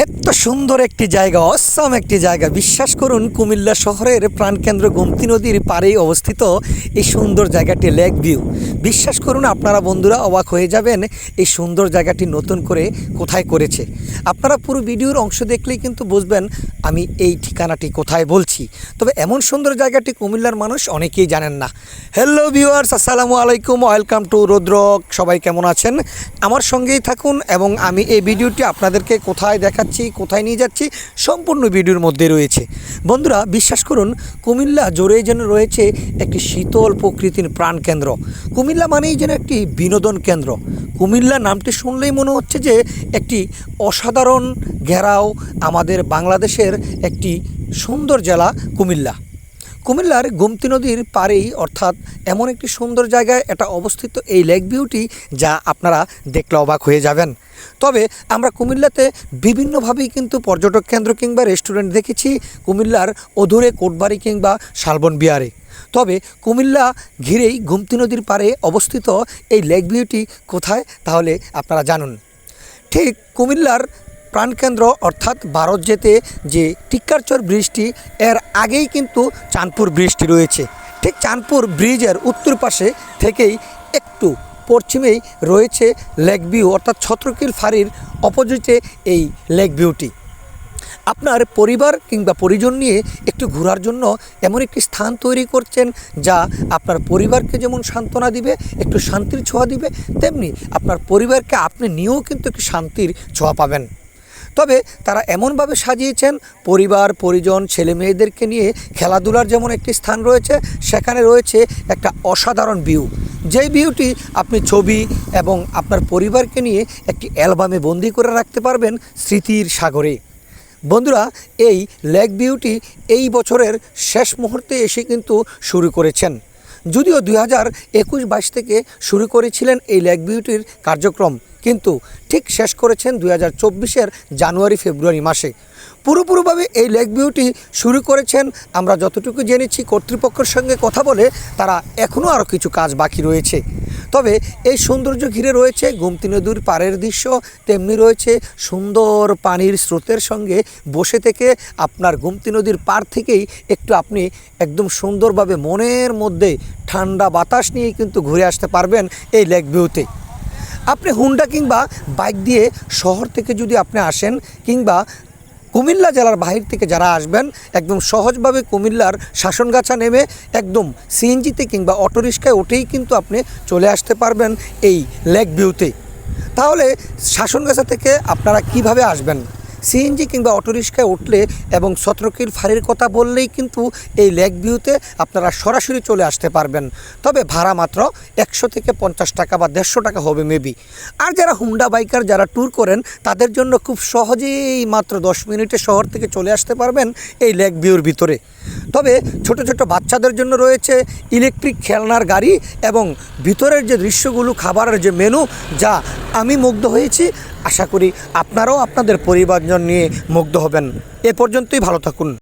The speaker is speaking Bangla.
এত সুন্দর একটি জায়গা, অসম একটি জায়গা। বিশ্বাস করুন, কুমিল্লা শহরের প্রাণকেন্দ্র গোমতী নদীর পাড়েই অবস্থিত এই সুন্দর জায়গাটি, লেক ভিউ। বিশ্বাস করুন, আপনারা বন্ধুরা অবাক হয়ে যাবেন এই সুন্দর জায়গাটি নতুন করে কোথায় করেছে। আপনারা পুরো ভিডিওর অংশ দেখলেই কিন্তু বুঝবেন আমি এই ঠিকানাটি কোথায় বলছি। তবে এমন সুন্দর জায়গাটি কুমিল্লার মানুষ অনেকেই জানেন না। হ্যালো ভিউয়ার্স আসসালামু আলাইকুম ওয়েলকাম টু রুদ্রক। সবাই কেমন আছেন? আমার সঙ্গেই থাকুন এবং আমি এই ভিডিওটি আপনাদেরকে কোথায় দেখাচ্ছি, কোথায় নিয়ে যাচ্ছি সম্পূর্ণ ভিডিওর মধ্যে রয়েছে। বন্ধুরা, বিশ্বাস করুন, কুমিল্লা জোরে যেন রয়েছে একটি শীতল প্রকৃতির প্রাণকেন্দ্র কুমিল্লা মানেই যেন একটি বিনোদন কেন্দ্র। কুমিল্লা নামটি শুনলেই মনে হচ্ছে যে একটি অসাধারণ ঘেরাও আমাদের বাংলাদেশের একটি সুন্দর জেলা কুমিল্লা। কুমিল্লার গোমতী নদীর পাড়েই, অর্থাৎ এমন একটি সুন্দর জায়গায় এটা অবস্থিত এই লেক ভিউটি যা আপনারা দেখলে অবাক হয়ে যাবেন। তবে আমরা কুমিল্লাতে বিভিন্নভাবেই কিন্তু পর্যটক কেন্দ্র কিংবা রেস্টুরেন্ট দেখেছি, কুমিল্লার অধুরে কোটবাড়ি কিংবা শালবন বিহারে। তবে কুমিল্লা ঘিরেই গোমতী নদীর পাড়ে অবস্থিত এই লেক ভিউটি কোথায় তাহলে আপনারা জানুন। ঠিক কুমিল্লার প্রাণকেন্দ্র অর্থাৎ ভারত যেতে যে টিক্কারচর ব্রিজটি, এর আগেই কিন্তু চাঁদপুর ব্রিজটি রয়েছে। ঠিক চাঁদপুর ব্রিজের উত্তর পাশে থেকেই একটু পশ্চিমেই রয়েছে লেক ভিউ, অর্থাৎ ছত্রকিল ফাঁড়ির অপোজিটে এই লেক ভিউটি। আপনার পরিবার কিংবা পরিজন নিয়ে একটু ঘোরার জন্য এমন একটি স্থান তৈরি করছেন যা আপনার পরিবারকে যেমন সান্ত্বনা দিবে, একটু শান্তির ছোঁয়া দিবে, তেমনি আপনার পরিবারকে আপনি নিয়েও কিন্তু একটু শান্তির ছোঁয়া পাবেন। তবে তারা এমনভাবে সাজিয়েছেন, পরিবার, পরিজন, ছেলে মেয়েদেরকে নিয়ে খেলাধুলার যেমন একটি স্থান রয়েছে, সেখানে রয়েছে একটা অসাধারণ ভিউ। যেই ভিউটি আপনি ছবি এবং আপনার পরিবারকে নিয়ে একটি অ্যালবামে বন্দি করে রাখতে পারবেন স্মৃতির সাগরে। বন্ধুরা, এই লেক বিউটি এই বছরের শেষ মুহূর্তে এসে কিন্তু শুরু করেছেন। যদিও দুই হাজার একুশ বাইশ থেকে শুরু করেছিলেন এই লেক বিউটির কার্যক্রম, কিন্তু ঠিক শেষ করেছেন দুই হাজার চব্বিশের জানুয়ারি ফেব্রুয়ারি মাসে। পুরোপুরিভাবে এই লেক বিউটি শুরু করেছেন, আমরা যতটুকু জেনেছি কর্তৃপক্ষের সঙ্গে কথা বলে তারা এখনও আরও কিছু কাজ বাকি রয়েছে। তবে এই সৌন্দর্য ঘিরে রয়েছে গোমতী নদীর পাড়ের দৃশ্য, তেমনি রয়েছে সুন্দর পানির স্রোতের সঙ্গে বসে থেকে আপনার গোমতী নদীর পাড় থেকেই একটু আপনি একদম সুন্দরভাবে মনের মধ্যে ঠান্ডা বাতাস নিয়ে কিন্তু ঘুরে আসতে পারবেন এই লেক ভিউতে। আপনি হুন্ডা কিংবা বাইক দিয়ে শহর থেকে যদি আপনি আসেন কিংবা কুমিল্লা জেলার বাহির থেকে যারা আসবেন, একদম সহজভাবে কুমিল্লার শাসনগাছা নেমে একদম সিএনজিতে কিংবা অটোরিক্সায় উঠেই কিন্তু আপনি চলে আসতে পারবেন এই লেক ভিউতে। তাহলে শাসনগাছা থেকে আপনারা কীভাবে আসবেন? সিএনজি কিংবা অটোরিক্সায় উঠলে এবং সতর্কের ফাঁড়ির কথা বললেই কিন্তু এই লেক ভিউতে আপনারা সরাসরি চলে আসতে পারবেন। তবে ভাড়া মাত্র একশো থেকে পঞ্চাশ টাকা বা দেড়শো টাকা হবে মেবি। আর যারা হুন্ডা বাইকার যারা ট্যুর করেন, তাদের জন্য খুব সহজেই মাত্র দশ মিনিটে শহর থেকে চলে আসতে পারবেন এই লেক ভিউর ভিতরে। তবে ছোট ছোট বাচ্চাদের জন্য রয়েছে ইলেকট্রিক খেলনার গাড়ি এবং ভিতরের যে দৃশ্যগুলো, খাবারের যে মেনু যা আমি মুগ্ধ হয়েছি, আশা করি আপনারাও আপনাদের পরিবারজন নিয়ে মুগ্ধ হবেন। এ পর্যন্তই ভালো থাকুন।